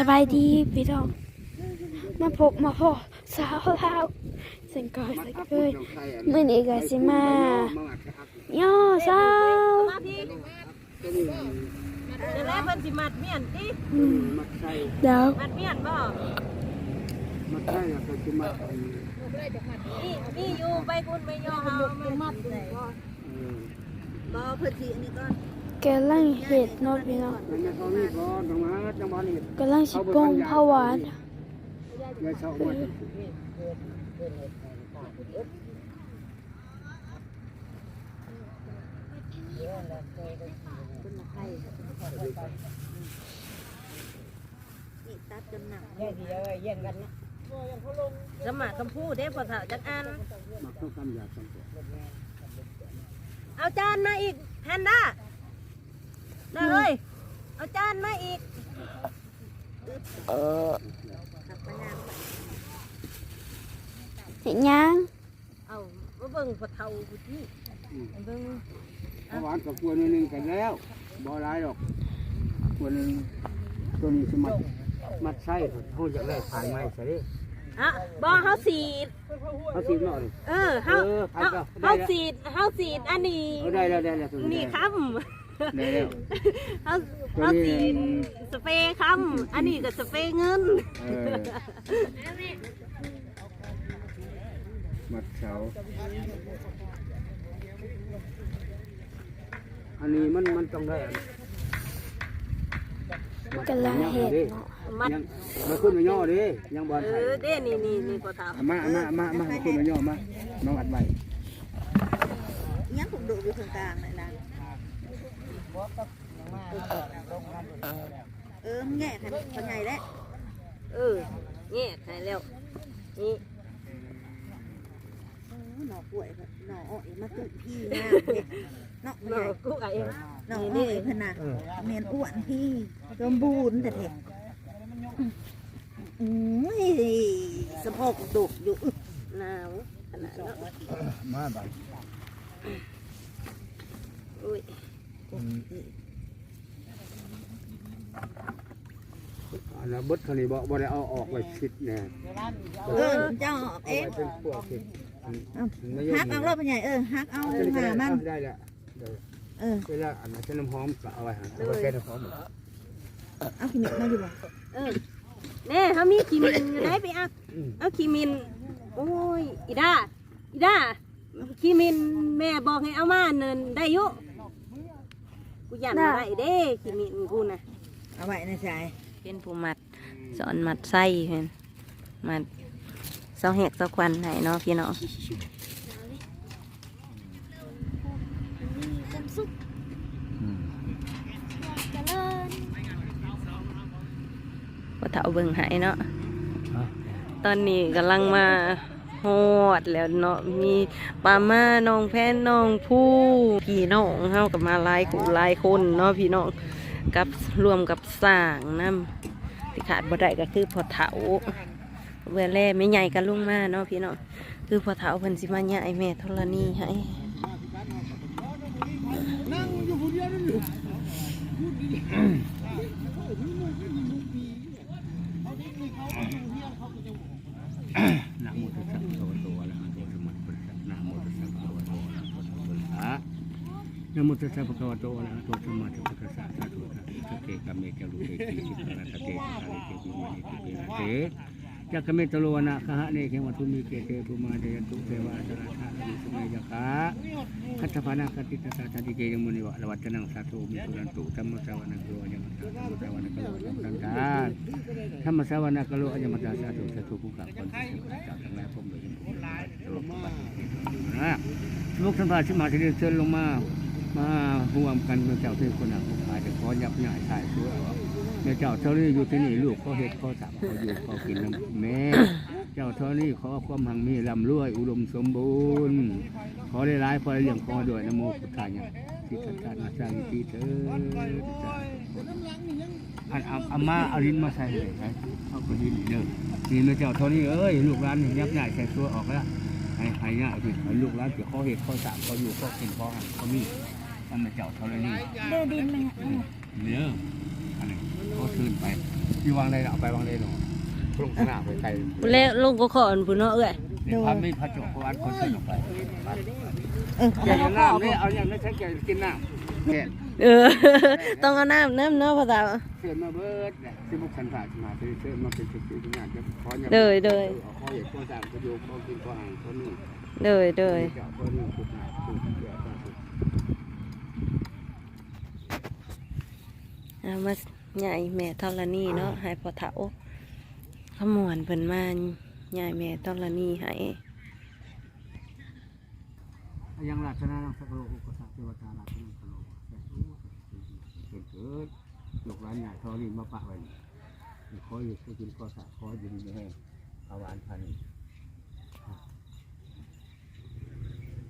สบายดีพี่น้อง มาพบมาพอสาวลาวสังกอยสักเลยมื่อนี้ก็สิมาย่อสาวมาพี่เดี๋ยวแรกเพิ่นสิมัดเมียนติอืมมัดไส้เดี๋ยวมัดเมียนบ่มัดไส้แล้วก็จะมัดอันนี่นี่อยู่ใบกุนใบยอเฮามามัดได้เออบ่เพื่อนที่อันนี้ก่อน กำลังเห็ดเนาะพี่น้องนั่นน่ะเขานี่พอตรงนั้นจังหวะนี้กำลังสิปรุงผ้าหวานยายเศร้ามานี่ตัดจนหนักสมัครคำพูดเด้พอเฒ่าจักอันมาเข้าคำหยาบสังเกตเอาจานมาอีกแพนด้าได้เอ้ยเอา จานมาอีก เออตัดไปงานไปเห็นยัง เอามาเบิ่งพอเฒ่าผู้ที่เบิ่งถ้าหวานกับกวนนิดนึงกันแล้วบ่ร้ายหรอกกวนนึงตัวนี้สมัดมัดไส้เขาจะได้ผ่านไม้ใช่ดิฮะบ่เฮาสีดเขาสีหน่อยเออเฮาเออเฮาไปก็ได้เฮาแล้วสีดเฮาสีดอันนี้เอาได้แล้วได้แล้วตัวนี่นี้คำ ได้แล้วเฮาเฮาสีดสเปรย์คำอันนี้ก็สเปรย์เงินเออมัดเสาอันนี้มันมันต้องได้อันกำลังเห็ดเนาะมัดยังมาขึ้นมาย่อดิยังบอลเอไทยอเด้นี่นี่นี่พอถามเอามาเอามาเอามาเอามาขึ้นมาย่อมาน้องอัดไว้ เงี้ยผมดูอยู่ตรงกลางเลยนะ เออแง่กันเป็นไงแล้วเออเนี่ยใช่แล้วนี่หน่อป่วยแบบหน่ออ้อยมาตุพี่งามเนี่ยเนาะเนาะกูไอ้หน่ออ้อยพะนะเมนอ้วนพี่สมบูรณ์แต่เด็กอืมสะโพกดุอยู่อึหนาวขนาดเนาะมาบัดอุ้ย อันนั้นเบดเท่านี้บ่บ่ได้เอาออกไว้ชิดแน่เออเจ้าออกเอาเองไว้เป็นพวกชิดไม่ฮักเอารอบเป็นไงเออฮักเอาหามันได้แล้วเดี๋ยวเออเวลาอันนั้นใช้น้ำหอมก็เอาไว้หั่นเอาไว้ใช้น้ำหอมเอาขี้เหม็นมาอยู่บ่เออแน่เขามีขีมินอยู่ไหนไปเอาอืมเอาขีมินโอ้ยอีด้าอีด้าขีมินแม่บอกให้เอามาเนินได้อยุกูยันบ่ได้เด้ขีมินกูน่ะเอาไว้ในใจ เป็นผู้มัดสอนมัดไส้เห็นมัดเสาแหกเสาควันให้เนาะพี่น้องความสุขเจริญพอเฒ่าเบิ่งให้เนาะตอนนี้กำลังมาฮอดแล้วเนาะมีปามาน้องแพนน้องผู้พี่น้องเฮากับมาหลายกูหลายคนเนาะพี่น้อง กับรวมกับสร้างน้ำที่ขาดบ่ได้ก็คือพอเถาเวลาแล่ไม่ใหญ่กันลุงมาเนาะพี่เนาะคือพอเถาเพิ่นสิมาใหญ่แม่ธรณีให้นะโมตัสสะภะคะวะโตอะระหะโตสัมมาสัมพุทธัสสะนะโมตัสสะภะคะวะโตอะระหะโตสัมมาสัมพุทธัสสะ นะโมตัสสะภะคะวะโตอะระหะโตสัมมาสัมพุทธัสสะสาธุสาธุสเกกะเมจารุเตติสิกะระเตสาริเตปิมานิติปิระเตจักเมตโลวนะคหะเนเขวัตุมิเกเตปุมาเดยตุเทวาสระธานิสมัยยคะคัตถานาคติตสาธาติเกยมุนิวะละวัตนังสาธุมิตุรันตุธรรมสาวนาโกโลยมัตตาธรรมสาวนาโกโลยมัตตาธรรมสาวนากโลยมัตตาสาธุสาธุผู้ขับคนที่เกิดจากทั้งหลายพรหมโดยมุขตลอดปัจจุบันนะลูกท่านพาชิมาที่เชิญลงมา มาห่วมกันเมื่อเจ้าที่คนหนักผู้ขายจะขอยับยั้งสายชั่วเมื่อเจ้าเท่านี้อยู่ที่นี่ลูกเขาเห็ดเขาสับเขาอยู่เขากินน้ำแม่ เจ้าเท่านี้ขอความหังมีลำรวย อุดมสมบูรณ์ ขอได้ร้ายพอได้เลี้ยงคอด้วยนะโมพุทธายะสิทธัตถานาสร้างทีเถิดอันอาเอามาอาลิ้นมาใส่เลยใช่เอาคนดินเด้อนี่แม่อเจ้าเท่านี้เอ้ยลูกร้านนี่ยับใหญ่ใส่ตัวออกแล้วให้ให้เนี่ยสิให้ลูกร้านเกี่ยวข้อเหตุข้อสามข้อยู่ข้อกินข้อหันข้อมี อันแม่เจ้าเท่านี้เดินดินไหมเนื้ออันนี้ก็คืนไปที่วางได้เอาไปวางได้หนูลงข้างหน้าไปไกลแล้วลุงก็ขออันพุ่นเนาะเอ้ยนี่พันไม่พัดจบเพราะว่าคนขึ้นออกไปเอออย่าอย่างน้ำนี่เอาอย่างนั้นใช้แกกินน้ำเนี่ยเออ ต้องเอาน้ำน้ำเนาะพ่อตาเสื้อมาเบิดเนี่ยที่มุกขันผ่ามาซื้อเสื้อมาเป็นชุดๆทุกอย่างจะขออย่างเดยเดยเอาขออย่างข้อสั่งก็โยกข้อกินข้ออ่างข้อนึ่งเดยเดย เอามาใหญ่แม่ธรณีเนาะให้พ่อเฒ่าขมวนเพิ่นมาใหญ่แม่ธรณีให้ยังราชนานังสักโลกุกสักเทวตาราชนังสักโลกเกิดเกิดลูกหลานใหญ่ทอรินมาปะไว้ขออยู่กินข้อสั่งขออยู่ดีให้เอาวานพัน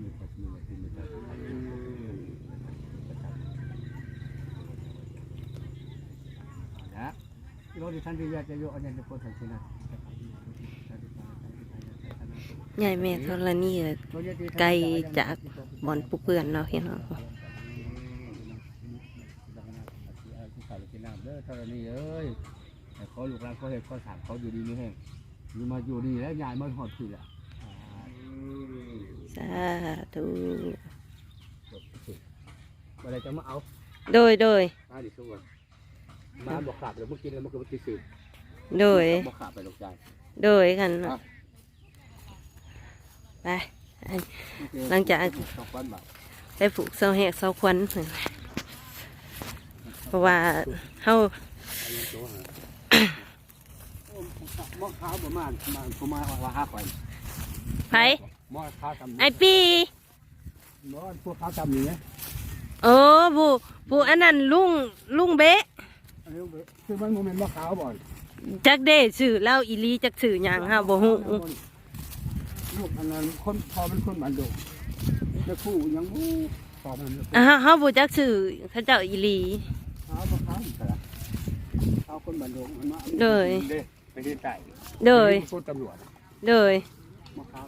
มีปัจจัยที่มีปัจจัน รถที่ท่านที่อยากจะโยกอันนี้จะพูดถึงที่นั่นใหญ่แม่ธรณีไกลจากบ่อนผู้เพื่อนเนาะพี่น้องที่เขาเลยกินน้ำเด้อธรณีเอ้ยแต่ขอลูกหลานขอเหตุขอสั่งเขาอยู่ดีไม่แห้งอยู่มาอยู่ดีแล้วยายมันหอดที่ละสาธุเมื่อไรจะมาเอา โดยโดย มาดิสุวรรณมาบอกขาบแล้วเมื่อกี้แล้วมันก็มาติดสืบโดย บอกขาบไปลูกชายโดยกันเนาะไปหลังจากสองวันบาทไปผูกเสาแหกเสาควันเพิ่นเพราะว่าเฮามอข้าวประมาณประมาณประมาณว่าห้าคนไผมอข้าวทำไอปีมอพวกข้าวทำนี่ไงโอ้ผู้ผู้อันนั้นลุงลุงเบะอั นนี้คือมันโมเมนต์มอข้าวบ่อยจักเด้ชื่อเล่าอีหลีจักชื่อหยังฮะบ่ฮู้ลูกอันนั้นคนพอเป็นคนบันดุจะคู่ยังมูพอมันอ่าเฮาบ่จักชื่อเขาเจ้าอีหลีข้าวมะพร้าวอีกแล้วข้าวคนบันดุมันมาเลยไปที่ใต้โดยพูดตำรวจโดยมะพร้าว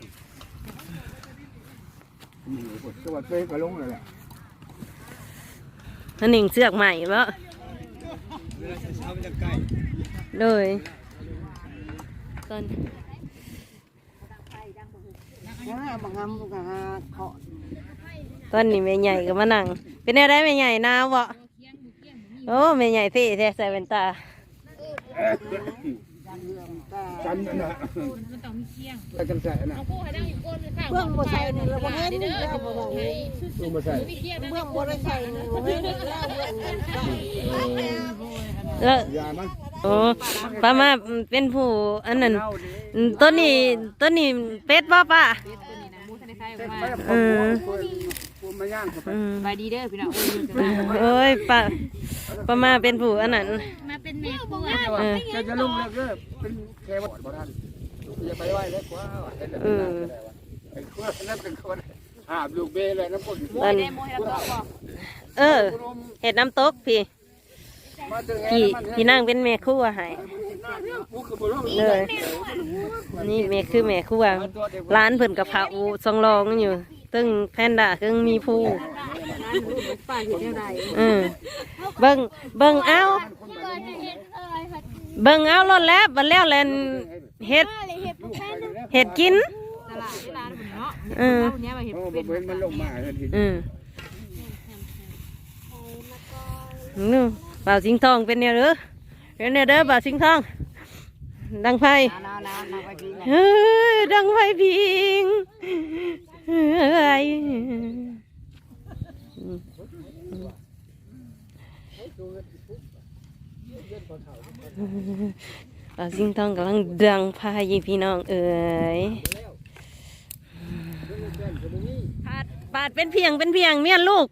มีหมดจังหวัดเป้ก็ลงเลยแหละอันหนึ่งเสือกใหม่บ่ โดยตอนบางงามบางเขาตอนนี้แม่ใหญ่ก็มานั่ง เป็นอะไรแม่ใหญ่หนาวบ่โอ้แม่ใหญ่เท่แท้ใส่แว่นตา จันนะแต่กันใส่นะเบื้องบ่ใส่นี่เราบ่เห็นแล้วบ่ได้ดูมาใส่เบื้องบ่ได้ใส่นี่บ่เห็นแล้วเบื้องนั้นใส่แล้วยามันโอ้ป้ามาเป็นผู้อันนั้นต้นนี้ต้นนี้เป็ดบ่ป้าอืมกูมา ย่างเข้าไปอืมไปดีเด้อพี่น้องโอ้ยจะมาโอ้ยป้าป้ามาเป็นผู้อันนั้น มาเป็นแม่ครัวเออจะจะลุ่มเลิกเลิกเป็นแค่บดบ่ทันอย่าไปไหวเลยกว่าไอ้คนนั้นเป็นคนหาบลูกเบ้เลยน้ำปุ่นตอนได้โมให้เราบอกเออเห็ดน้ำตกพี่มาถึงพี่พี่นั่งเป็นแม่ครัวให้กูคือบ่รู้เลยนี่แม่คือแม่ครัวร้านเพิ่นกับพระอูซองรองอยู่ ตึ้งแพนด้าตึ้งมีผู้ป้าเห็นอะไรอืมเบิ่งเบิ่งเอาเบิ่งเอารถแล้วบัดแล้วแลนเฮ็ดเฮ็ดกินตลาดที่ร้านคุณเนาะเออเท่านี้มาเห็นโอ้เป็บ่นเป็นมันลงมาเห็นทีอืมนู่นบ่าวสิงทองเป็นแนวเด้อเป็นแนวเด้อบ่าวสิงทอง ดังไฟน้ำน้ำน้ำไปกินเฮ้ยดังไฟพิง เฮ้ยบ่าวสิงทองกำลังดังไฟพี่น้องเอ๋ยปาดปาดเป็นเพียงเป็นเพียงเมียนลูก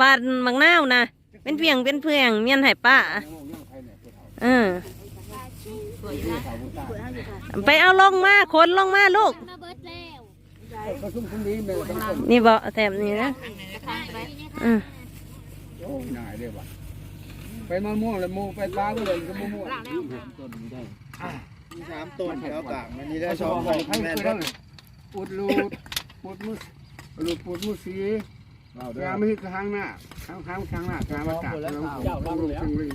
ปาดมังนาวนะเป็นเพียงเป็นเพียงเมียนให้ป้าเออไปเอาลงมาขนลงมาลูก ก็ซุ่มคนนี้แม่ทั้งคนนี่บ่แถมนี่นะอืมโอ้นายเลยว่ะไปมะม่วงแล้วมูไปปลาก็เลยก็มะม่วงต้นนี้ได้มีสามต้นแถวกลางมันนี่ได้ได้สสอองงขขอองงให้แม่ไปนแล้วปูดลูดปูดมุสลูดปูดมุสีงานไม่ใช่ทางหน้าทางทางทางหน้าทางมาจากตรงตรงตรง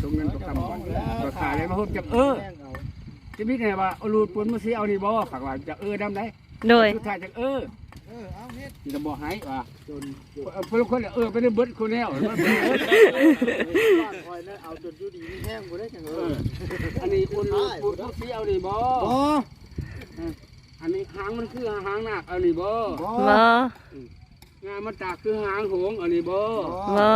ตรงเงินตรงคำก่อนราคาเลยมาพบจากเออจะมีไงว่าเอาลูดปนมาซื้อเอานี่บ่ฝากว่าจะเออดำได้ โดยสุดท้ายจากเออเออเอาเฮ็ดที่จะบอกให้ว่าจนเพื่อนคนเออไปได้เบิดคนแล้วบ้านคอยแล้วเอาจนอยู่ดีมีแห้งบ่ได้จังเอเออออันนี้ปนปนมาซื้อเอานี่บ่บ่อันนี้หางมันคือหางหนักเอานี่บ่บ่บ่งานมันจากคือหางหงเอานี่บ่บ่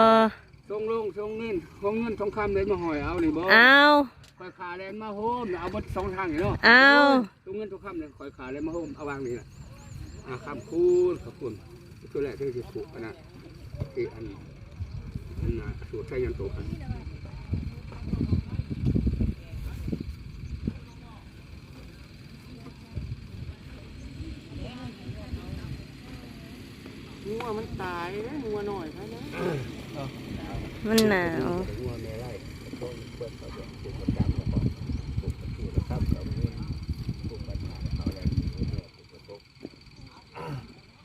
ทรงลงทรงเงินทรงเงินทองคำเลยมาหอยเอานี่บ่เอา คอยขาแลนมาโฮมเอาเบดสองทางนี่เนาะเอา ทรงเงินทองคำเลยคอยขาแลนมาโฮมเอาวางนี่น่ะอ่าคำคูณขอบคุณตัวแรกที่จะผูกกันนะที่อันอันน่ะสูตรใช้ยันโตกัน งัวมันตายนะงัวหน่อยครับนะมันหนาว งัวแม่ไร่ต้นเปิดเขาจะปลูกประจำแล้วก็ปลูกประตูนะครับเอาเงินปลูกปัญหาเอาแรงปลูกเนื้อปลูกกระทบ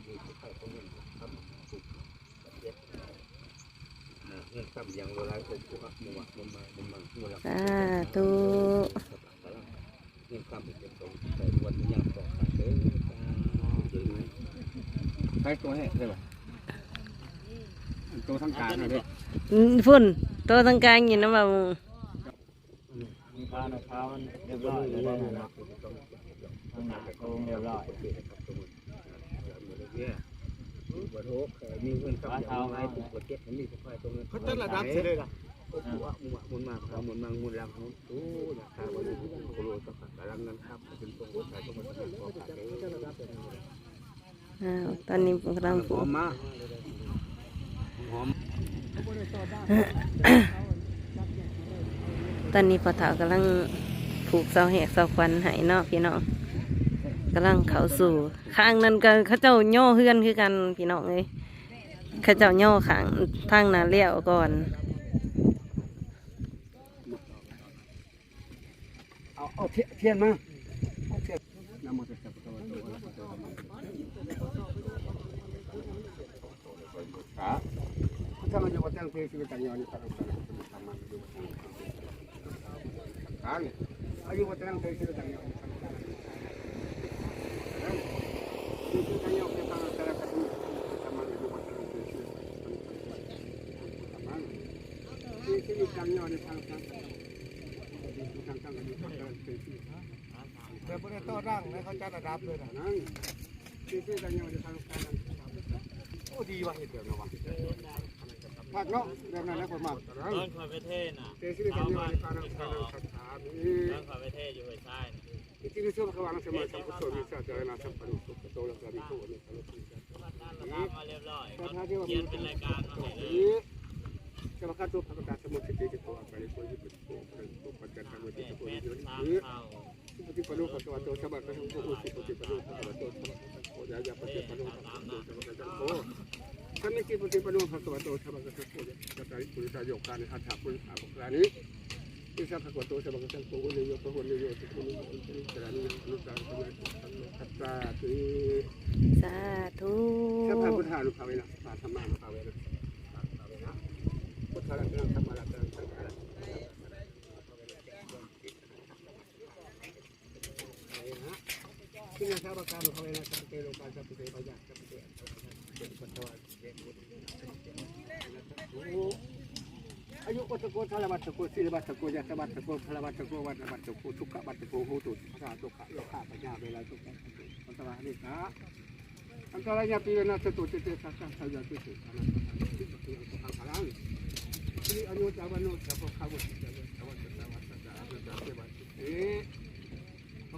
มีผู้เข้าตรงนั้นครับปลูกประเทศนะเงินซ้ำยังเวลาปลูกปลูกอะมัวมัวมามัวมามัวละ สาธุ เงินซ้ำเป็นตรงแต่วันนี้ยังต่อขาดเด้อใช้ตัวให้ได้ป่ะตัวทั้งกลางนะเด้อืมฝุ่นตัวทางกลางอยู่นะบ่าวมีพานะพามันเรียบร้อยแล้วนะทางหน้าโกงเรียบร้อยมีเงินกับเท้าให้ถูกกดเจ็บมันมีผู้คอยตรงนั้นเขาจะระดับสิเลยล่ะโอ้โหมุนมุนมาพามุนมามุนลังมุนตู้อยากทำวันนี้โคโลต้องกำลังเงินครับเป็นตรงหัวใจตรงหัวใจขอขาดเลย อ้าว ตอนนี้กำลังหปลูอกมมาหอมตอนนี้พอเถากำลังผูกเสาแหกเสาควันให้เนาะพี่น้องกำลังเข้าสู่ข้างนั้นก็เขาเจ้าย่อเฮือนคือกันพี่น้องเอ้ยเขาเจ้าย่อข้างทางหนาเลี้ยวก่อนเอาเอาเทียนมาเทียนน้ำมันจะจับตัวครับ ถ้ามันอยู่บนตั้งเพลงชีวิตต่างยอนนี่ตั้ง ตั้งทำมันอยู่บนตั้งตั้งอายุบนตั้งเพลงชีวิตต่างยอนชีวิตต่างยอป็นทางแต่ละกันทำมันอยู่บนตั้งเริ่มข่างยอนในทางตั้งทางตั้งกันอยู่บนตั้งเพลงชีวิตแต่บ่ได้ต่อร่างนะเขาจัดระดับเลยนะนั่นชีวิตต่างยกำลังเฮ็ดแบบนั้นว่ะภาคเนาะแบบนั้นนะคนมากตอนคอยไปเทศน่ะเตชีวิตต่างยอนในทางตั้งทางสามนี้นคอยไปเทศอยู่ไอ้ใต้น่ะอิติปิโสภะคะวะนสมมาสัมพุทธมิสสะเจริญสัมปันโสภะโตละสามิโตอะนิสสะโลกิสัจตามาเรียบร้อยเขาเขียนเป็นรายการมาให้เลยนี้สัพพะคะโตภะคะตาสมุทิติโตอะปะริโกยิปุโตปะริโกปัจจันตัวิแปติดโกยิดปุสามนี้เท่าสุปฏิปันโนภะคะวะโตสัมมาสัมพุทโธอุสิปฏิปันโนภะคะวตสัมมาสัมพุทโธยายาปฏิปันโนภะคะวะโตสัมมาสัมพุทโธสัมมิจิปฏิปันโนภะคะวโตสัมมาสัมพุทโธยะตาริปุริตาโยานิอัฏฐะปุริสาภะกานิอิสัพพะคะวโตสัมมาสัมพุทโธโอเลโยปะโหเลโยสุขุนิโยสุขุนิสรานิ โยอนุตตรสัมมาสัมพุทธัสสะติสาธุสัพพะพุทธานุภาเวนะสัพพะธรรมานุภาเวนะสัพพะเวนะพุทธะรัตนังธรรมะรัตนังสังฆะรัตนังซึ่งชาวบ้านนุภาเวนะสัพเพโลกาสัพเพปยาสัพเพอัตตะเป็นปัตตวะเจมุต อายุวัตโกทาลวัตโกศิลวัตโกยัตวัตโกพลวัตโกวัตวัตโกทุกขวัตโกโหตุภาษาตุขะโลขะปัญญาเวลาตุขะอันตรายนี่นะอันตรายปีนาสตุเตเตสักสักยาตุสุอานัสตุอังคารังที่อายุจาวโนจาวขาวจาวจาวจาวจาวจาวจาวจาว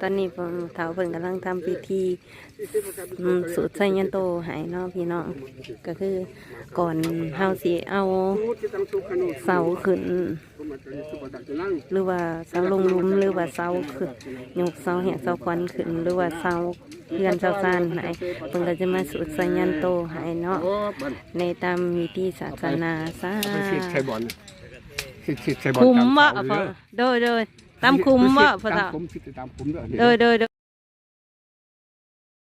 ตอนนี้ผมเถาเพิ่นกำลังทำพิธีอืมสูตรไซยันโตใหายเนาะพี่น้อง ก็คือก่อนเฮาสิเอาเสาขึ้น หรือว่าเสาลงหลุมหรือว่าเสาขึ้นยกเสาแหกเสาควันขึ้น หรือว่าเสาเรือนเสาซานใหายเพิ่นก็จะมาสุดสัญญาณโตใหายเนาะในตามวิธีศาสนาซาสิใช้บอลสิสิใช้บอลคุ้มบ่พ่อโดยโดย ตามคุ้มบ่พ่อตาเฒ่ามคุ้มสิตามคุ้มด้วยโดยโดยโดย